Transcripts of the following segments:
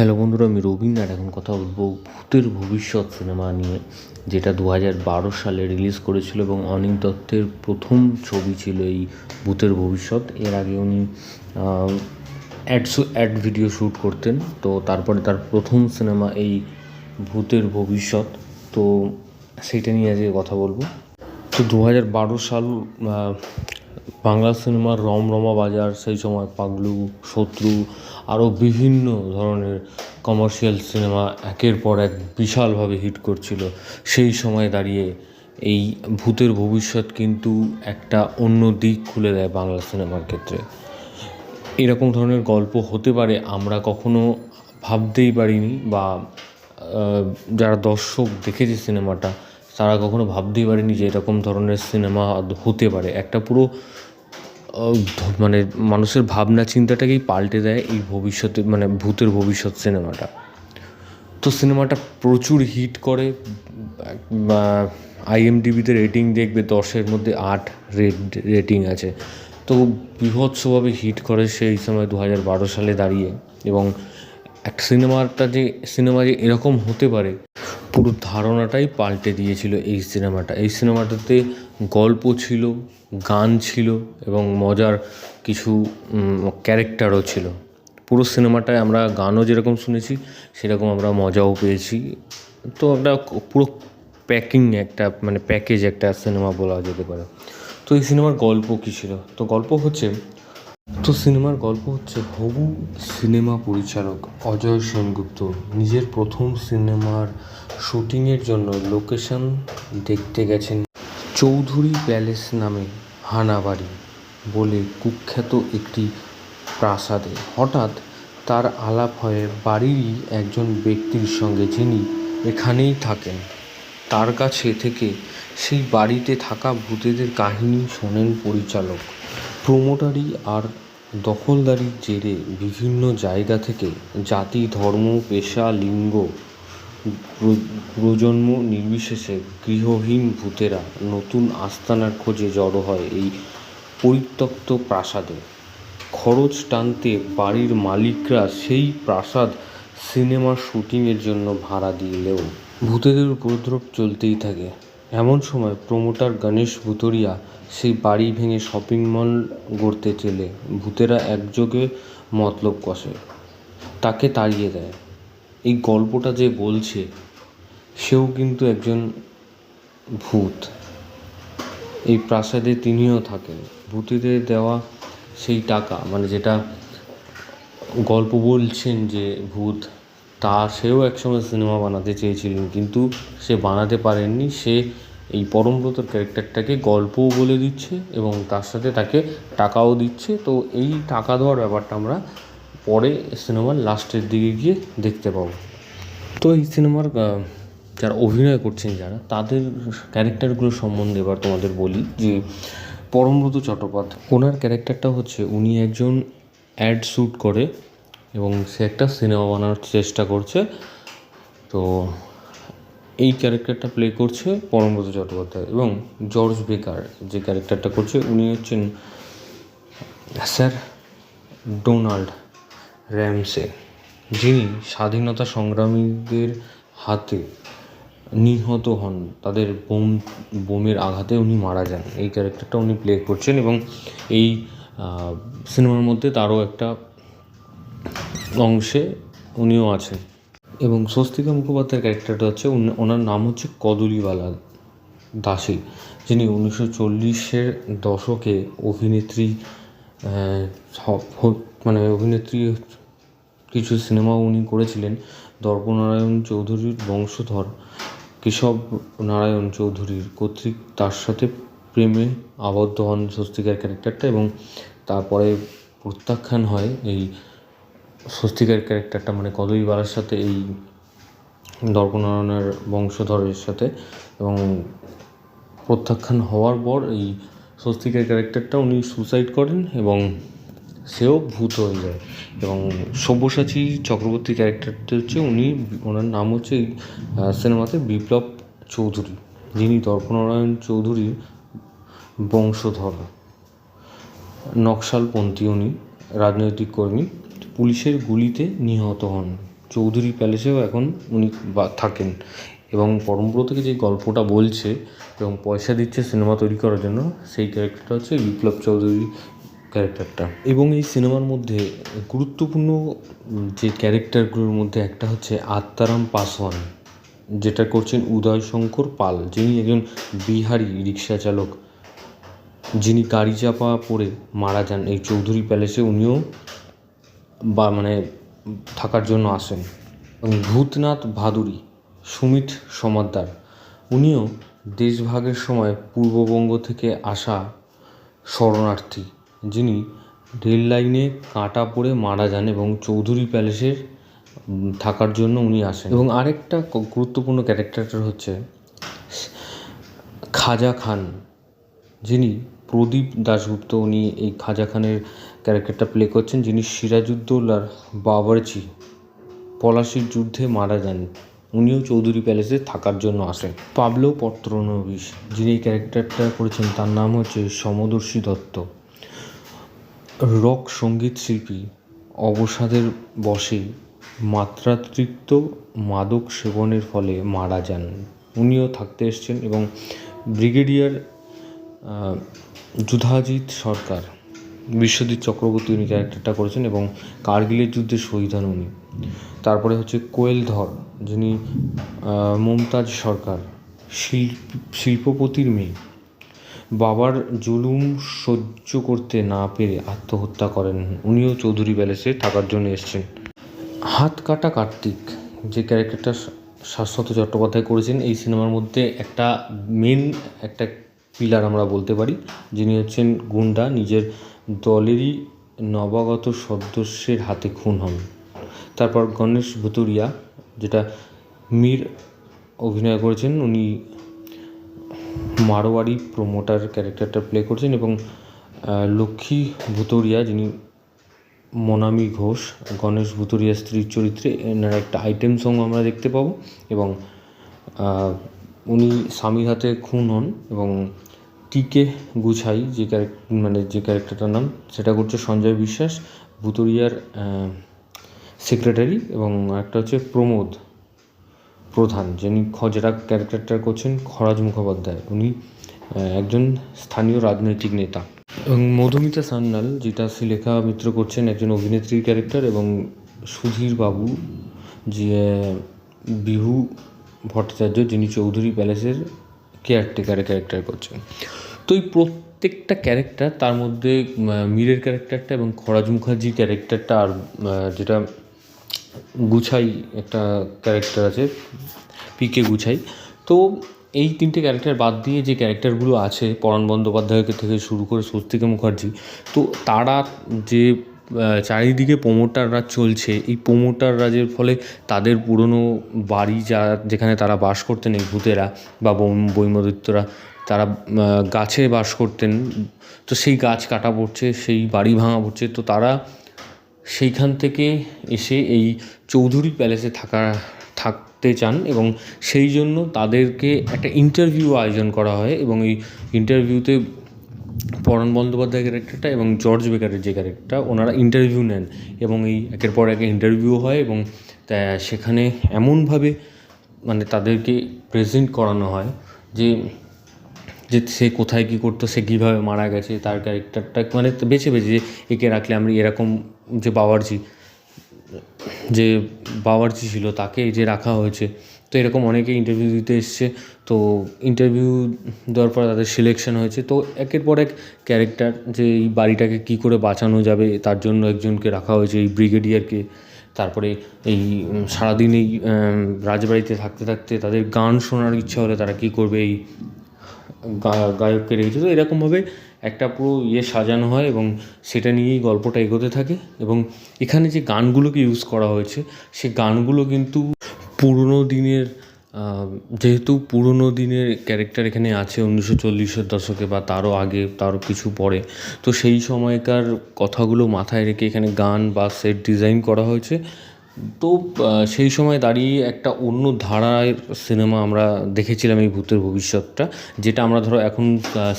Hello বন্ধুরা, আমি রবীন আর এখন কথা বলব ভূতের ভবিষ্যৎ সিনেমা নিয়ে, যেটা দু হাজার বারো সালে রিলিজ করেছিল এবং অনিক দত্তের প্রথম ছবি ছিল এই ভূতের ভবিষ্যৎ। এর আগে উনি অ্যাড অ্যাড ভিডিও শ্যুট করতেন, তো তারপরে তার প্রথম সিনেমা এই ভূতের ভবিষ্যৎ। তো সেইটা নিয়ে আজকে কথা বলব। তো দু হাজার বারো সাল বাংলা সিনেমার রমরমা বাজার, সেই সময় পাগলু, শত্রু, আরও বিভিন্ন ধরনের কমার্শিয়াল সিনেমা একের পর এক বিশালভাবে হিট করছিল। সেই সময় দাঁড়িয়ে এই ভূতের ভবিষ্যৎ কিন্তু একটা অন্য দিক খুলে দেয় বাংলা সিনেমার ক্ষেত্রে। এরকম ধরনের গল্প হতে পারে, আমরা কখনো ভাবতেই পারিনি বা যারা দর্শক দেখেছে সিনেমাটা তারা কখনো ভাবতেই পারেনি যে এরকম ধরনের সিনেমা হতে পারে। একটা পুরো মানে মানুষের ভাবনা, চিন্তাটাকেই পাল্টে দেয় এই ভবিষ্যতে মানে ভূতের ভবিষ্যৎ সিনেমাটা। তো সিনেমাটা প্রচুর হিট করে আইএমডিবিতে রেটিং দেখবে দশের মধ্যে আট রেট, রেটিং আছে। তো বীভৎসভাবে হিট করে সেই সময় দু হাজার বারো সালে দাঁড়িয়ে এবং একটা সিনেমাটা যে, সিনেমা যে এরকম হতে পারে পুরো ধারণাটাই পাল্টে দিয়েছিল এই সিনেমাটা। এই সিনেমাটাতে গল্প ছিল, গান ছিল এবং মজার কিছু ক্যারেক্টারও ছিল। পুরো সিনেমাটায় আমরা গানও যেরকম শুনেছি, সেরকম আমরা মজাও পেয়েছি। তো একটা পুরো প্যাকিং একটা মানে প্যাকেজ একটা সিনেমা বলা যেতে পারে। তো এই সিনেমার গল্প কী ছিল? তো গল্প হচ্ছে তো সিনেমার গল্প হচ্ছে হবু সিনেমা পরিচালক অজয় সেনগুপ্ত। নিজের প্রথম সিনেমার শুটিংয়ের জন্য লোকেশন দেখতে গেছেন চৌধুরী প্যালেস নামে হানাবাড়ি বলে কুখ্যাত একটি প্রাসাদে। হঠাৎ তার আলাপ হয় বাড়িরই একজন ব্যক্তির সঙ্গে যিনি এখানেই থাকেন, তার কাছে থেকে সেই বাড়িতে থাকা ভূতেদের কাহিনী শোনেন পরিচালক। প্রোমোটারি আর দখলদারির জেরে বিভিন্ন জায়গা থেকে জাতি, ধর্ম, পেশা, লিঙ্গ প্রজন্ম নির্বিশেষে গৃহহীন ভূতেরা নতুন আস্তানার খোঁজে জড়ো হয় এই পরিত্যক্ত প্রাসাদে। খরচ টানতে বাড়ির মালিকরা সেই প্রাসাদ সিনেমার শুটিংয়ের জন্য ভাড়া দিলেও ভূতেদের উপদ্রব চলতেই থাকে। এমন সময় প্রমোটার গণেশ ভুতরিয়া সেই বাড়ি ভেঙে শপিং মল গড়তে চেলে। ভূতেরা একযোগে মতলব কষে, তাকে তাড়িয়ে দেয়। এই গল্পটা যে বলছে, সেও কিন্তু একজন ভূত। এই প্রাসাদে তিনিও থাকেন। ভূতেদের দেওয়া সেই টাকা মানে যেটা গল্প বলছেন যে ভূত তা সেও একসময় সিনেমা বানাতে চেয়েছিলেন, কিন্তু সে বানাতে পারেননি। সে এই পরমব্রতর ক্যারেক্টারটাকে গল্পও বলে দিচ্ছে এবং তার সাথে তাকে টাকাও দিচ্ছে। তো এই টাকা দেওয়ার ব্যাপারটা আমরা পরে সিনেমার লাস্টের দিকে গিয়ে দেখতে পাবো। তো এই সিনেমার যারা অভিনয় করছেন যারা, তাদের ক্যারেক্টারগুলো সম্বন্ধে এবার তোমাদের বলি যে পরমব্রত চট্টোপাধ্যায়, ওনার ক্যারেক্টারটা হচ্ছে উনি একজন অ্যাড শ্যুট করে এবং সে একটা সিনেমা বানানোর চেষ্টা করছে। তো এই ক্যারেক্টারটা প্লে করছে পরমব্রত চট্টোপাধ্যায় এবং জর্জ বেকার যে ক্যারেক্টারটা করছে, উনি হচ্ছেন, স্যার, ডোনাল্ড র্যামসে, যিনি স্বাধীনতা সংগ্রামীদের হাতে নিহত হন। তাদের বোম, বোমের আঘাতে উনি মারা যান। এই ক্যারেক্টারটা উনি প্লে করছেন এবং এই সিনেমার মধ্যে তারও একটা অংশে উনিও আছেন। এবং স্বস্তিকা মুখোপাধ্যায়ের ক্যারেক্টারটা হচ্ছে ওনার নাম হচ্ছে কদলীওয়ালা দাসী যিনি উনিশশো চল্লিশের দশকে অভিনেত্রী মানে অভিনেত্রী কিছু সিনেমাও উনি করেছিলেন দর্পনারায়ণ চৌধুরীর বংশধর, কেশব নারায়ণ চৌধুরীর, কর্তৃক তার সাথে প্রেমে আবদ্ধ হন স্বস্তিকার ক্যারেক্টারটা এবং তারপরে প্রত্যাখ্যান হয় এই স্বস্তিকার ক্যারেক্টারটা মানে কদলীবালার সাথে এই দর্পনারায়ণের বংশধরের সাথে এবং প্রত্যাখ্যান হওয়ার পর এই স্বস্তিকের ক্যারেক্টারটা উনি সুসাইড করেন এবং সেও ভূত হয়ে যায়। এবং সব্যসাচী চক্রবর্তী ক্যারেক্টারটা হচ্ছে উনি, ওনার নাম হচ্ছে এই সিনেমাতে বিপ্লব চৌধুরী, যিনি দর্পনারায়ণ চৌধুরীর বংশধর। নকশালপন্থী উনি, রাজনৈতিক কর্মী। পুলিশের গুলিতে নিহত হন। চৌধুরী প্যালেসেও এখন উনি বা থাকেন এবং পরমব্রত থেকে যে গল্পটা বলছে এবং পয়সা দিচ্ছে সিনেমা তৈরি করার জন্য, সেই ক্যারেক্টারটা হচ্ছে বিপ্লব চৌধুরী ক্যারেক্টারটা এবং এই সিনেমার মধ্যে গুরুত্বপূর্ণ যে ক্যারেক্টারগুলোর মধ্যে একটা হচ্ছে আত্মারাম পাসওয়ান, যেটা করছেন উদয় শঙ্কর পাল, যিনি একজন বিহারি রিক্সা চালক। যিনি গাড়ি চাপা পড়ে মারা যান এই চৌধুরী প্যালেসে উনিও বা মানে থাকার জন্য আসেন। ভূতনাথ ভাদুরী, সুমিত সমাদ্দার, উনিও দেশভাগের সময় পূর্ববঙ্গ থেকে আসা শরণার্থী, যিনি রেল লাইনে কাঁটা পড়ে মারা যান এবং চৌধুরী প্যালেসের থাকার জন্য উনি আসেন। এবং আরেকটা গুরুত্বপূর্ণ ক্যারেক্টারটা হচ্ছে খাজা খান, যিনি প্রদীপ দাশগুপ্ত, উনি এই খাজা খানের ক্যারেক্টারটা প্লে করছেন যিনি সিরাজউদ্দৌলার বাবরচি। পলাশির যুদ্ধে মারা যান। উনিও চৌধুরী প্যালেসে থাকার জন্য আসেন। পাবলো পত্রনবিশ, যিনি এই ক্যারেক্টারটা করেছেন, তার নাম হচ্ছে সমদর্শী দত্ত। রক সংগীত শিল্পী, অবসাদের বশে মাত্রাতিরিক্ত মাদক সেবনের ফলে মারা যান। উনিও থাকতে এসছেন এবং ব্রিগেডিয়ার যুধাজিৎ সরকার। বিশ্বজিৎ চক্রবর্তী উনি ক্যারেক্টারটা করেছেন এবং কার্গিলের যুদ্ধে শহীদ হন উনি। তারপরে হচ্ছে কোয়েল ধর যিনি মমতাজ সরকার, শিল্প, শিল্পপতির মেয়ে। বাবার জুলুম সহ্য করতে না পেরে আত্মহত্যা করেন উনিও চৌধুরী প্যালেসে থাকার জন্য এসেছেন। হাত কাটা কার্তিক, যে ক্যারেক্টারটা শাশ্বত চট্টোপাধ্যায় করেছেন, এই সিনেমার মধ্যে একটা মেন একটা পিলার আমরা বলতে পারি, যিনি হচ্ছেন গুন্ডা, নিজের দলেরই নবাগত সদস্যের হাতে খুন হন। তারপর গণেশ ভুতুরিয়া, যেটা মীর অভিনয় করেছেন, উনি মারোয়ারি প্রমোটার ক্যারেক্টারটা প্লে করছেন এবং লক্ষ্মী ভুতুরিয়া, যিনি মনামি ঘোষ, গণেশ ভুতুরিয়া স্ত্রীর চরিত্রে, এনার একটা আইটেম সং আমরা দেখতে পাবো এবং উনি স্বামীর হাতে খুন হন এবং টিকে গুছাই যে ক্যারেক্ট মানে যে ক্যারেক্টারটার নাম, সেটা করছে সঞ্জয় বিশ্বাস, ভুতুরিয়ার সেক্রেটারি এবং একটা হচ্ছে প্রমোদ প্রধান, যিনি খ- যেটা ক্যারেক্টারটা করছেন খরাজ মুখোপাধ্যায়। উনি একজন স্থানীয় রাজনৈতিক নেতা। এবং মধুমিতা সান্যাল, যেটা শ্রীলেখা মিত্র করছেন, একজন অভিনেত্রীর ক্যারেক্টার এবং সুধীর বাবু, যে বিহু ভট্টাচার্য, যিনি চৌধুরী প্যালেসের কেয়ারটেকারের ক্যারেক্টার করছে। তো এই প্রত্যেকটা ক্যারেক্টার তার মধ্যে মীরের ক্যারেক্টারটা এবং খরাজ মুখার্জির ক্যারেক্টারটা আর যেটা গুছাই একটা ক্যারেক্টার আছে পিকে গুছাই। তো এই তিনটে ক্যারেক্টার বাদ দিয়ে যে ক্যারেক্টারগুলো আছে, পরাণ বন্দ্যোপাধ্যায়কে থেকে শুরু করে স্বস্তিকা মুখার্জি, তো তারা যে চারিদিকে প্রমোটার রাজ চলছে। এই প্রমোটার রাজের ফলে তাদের পুরনো বাড়ি যা, যেখানে তারা বাস করতেন এই ভূতেরা বা বৈম- বৈমদৈত্যরা, তারা গাছে বাস করতেন। তো সেই গাছ কাটা পড়ছে, সেই বাড়ি ভাঙা পড়ছে। তো তারা সেইখান থেকে এসে এই চৌধুরী প্যালেসে থাকা, থাকতে চান এবং সেই জন্য তাদেরকে একটা ইন্টারভিউ আয়োজন করা হয় এবং এই ইন্টারভিউতে পরাণ বন্দ্যোপাধ্যায় ক্যারেক্টারটা এবং জর্জ বেকারের যে ক্যারেক্টারটা ওনারা ইন্টারভিউ নেন এবং এই একের পর এক ইন্টারভিউ হয় এবং সেখানে এমনভাবে মানে তাদেরকে প্রেজেন্ট করানো হয় যে যে সে কোথায় কী করতো, সে কীভাবে মারা গেছে, তার ক্যারেক্টারটা মানে বেছে বেছে যে, একে রাখলে আমি এরকম যে বাওয়ার্চি যে বাওয়ার্চি ছিল, তাকে যে রাখা হয়েছে। তো এরকম অনেকে ইন্টারভিউ দিতে এসছে। তো ইন্টারভিউ দেওয়ার পর তাদের সিলেকশন হয়েছে। তো একের পর এক ক্যারেক্টার যে এই বাড়িটাকে কী করে বাঁচানো যাবে, তার জন্য একজনকে রাখা হয়েছে এই ব্রিগেডিয়ারকে তারপরে এই সারাদিন এই রাজবাড়িতে থাকতে থাকতে তাদের গান শোনার ইচ্ছা হলে তারা কী করবে এই গায়ককে রেখেছে তো এরকমভাবে একটা পুরো ইয়ে সাজানো হয় এবং সেটা নিয়েই গল্পটা এগোতে থাকে এবং এখানে যে গানগুলোকে ইউজ করা হয়েছে, সে গানগুলো কিন্তু পুরোনো দিনের যেহেতু পুরনো দিনের ক্যারেক্টার এখানে আছে উনিশশো চল্লিশের দশকে বা তারও আগে, তারও কিছু পরে, তো সেই সময়কার কথাগুলো মাথায় রেখে এখানে গান বা সেট ডিজাইন করা হয়েছে। তো সেই সময় দাঁড়িয়ে একটা অন্য ধারার সিনেমা আমরা দেখেছিলাম এই ভূতের ভবিষ্যৎটা, যেটা আমরা ধরো এখন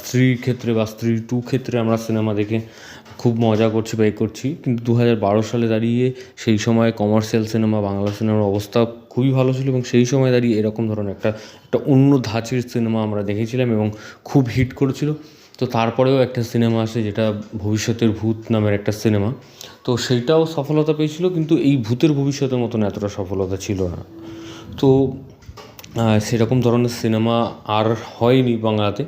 স্ত্রীর ক্ষেত্রে বা স্ত্রী টু ক্ষেত্রে আমরা সিনেমা দেখে খুব মজা করছি বা এ করছি। কিন্তু দু হাজার বারো সালে দাঁড়িয়ে সেই সময় কমার্শিয়াল সিনেমা, বাংলা সিনেমার অবস্থা খুবই ভালো ছিল এবং সেই সময় দাঁড়িয়ে এরকম ধরনের একটা একটা অন্য ধাঁচের সিনেমা আমরা দেখেছিলাম এবং খুব হিট করেছিল। তো তারপরেও একটা সিনেমা আসে যেটা ভবিষ্যতের ভূত নামের একটা সিনেমা। তো সেইটাও সফলতা পেয়েছিল, কিন্তু এই ভূতের ভবিষ্যতের মতন এতটা সফলতা ছিল না। তো সেরকম ধরনের সিনেমা আর হয়নি বাংলাতে।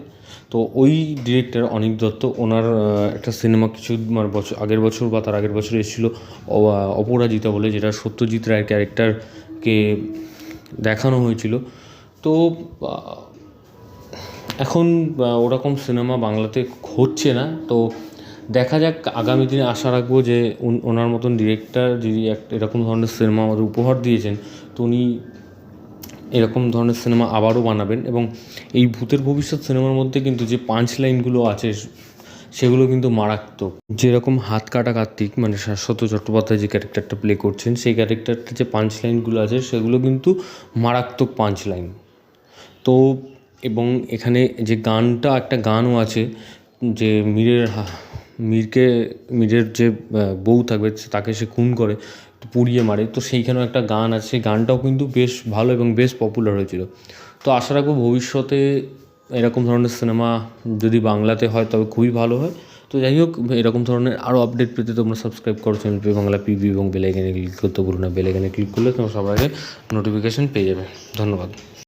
তো ওই ডিরেক্টর অনিক দত্ত, ওনার একটা সিনেমা কিছু মানে বছর আগের বছর বা তার আগের বছর এসেছিল অপরাজিতা বলে, যেটা সত্যজিৎ রায়ের ক্যারেক্টারকে দেখানো হয়েছিল। তো এখন ওরকম সিনেমা বাংলাতে হচ্ছে না। তো দেখা যাক, আগামী দিনে আশা রাখব যে ওনার মতন ডিরেক্টর যিনি এরকম ধরনের সিনেমা আমাদের উপহার দিয়েছেন, তো উনি এরকম ধরনের সিনেমা আবারও বানাবেন এবং এই ভূতের ভবিষ্যৎ সিনেমার মধ্যে কিন্তু যে পাঁচ লাইনগুলো আছে, সেগুলো কিন্তু মারাত্মক। যেরকম হাত কাটা কার্তিক মানে শাশ্বত চট্টোপাধ্যায় যে ক্যারেক্টারটা প্লে করছেন, সেই ক্যারেক্টারটা যে পাঁচ লাইনগুলো আছে, সেগুলো কিন্তু মারাত্মক পাঁচ লাইন তো এবং এখানে যে গানটা, একটা গানও আছে যে মীরের মীরকে, মীরের যে বউ থাকবে তাকে সে খুন করে, পুড়িয়ে মারে। তো সেইখানেও একটা গান আছে। সেই গানটাও কিন্তু বেশ ভালো এবং বেশ পপুলার হয়েছিল। তো আশা রাখব ভবিষ্যতে এরকম ধরনের সিনেমা যদি বাংলাতে হয়, তবে খুবই ভালো হয়। তো যাই হোক, এরকম ধরনের আরও আপডেট পেতে তোমরা সাবস্ক্রাইব করো চ্যানেল পে বাংলা পিবি এবং বেলাইকানে ক্লিক করতে ভুলো না। বেলাইকানে ক্লিক করলে তোমরা সবার আগে নোটিফিকেশান পেয়ে যাবে। ধন্যবাদ।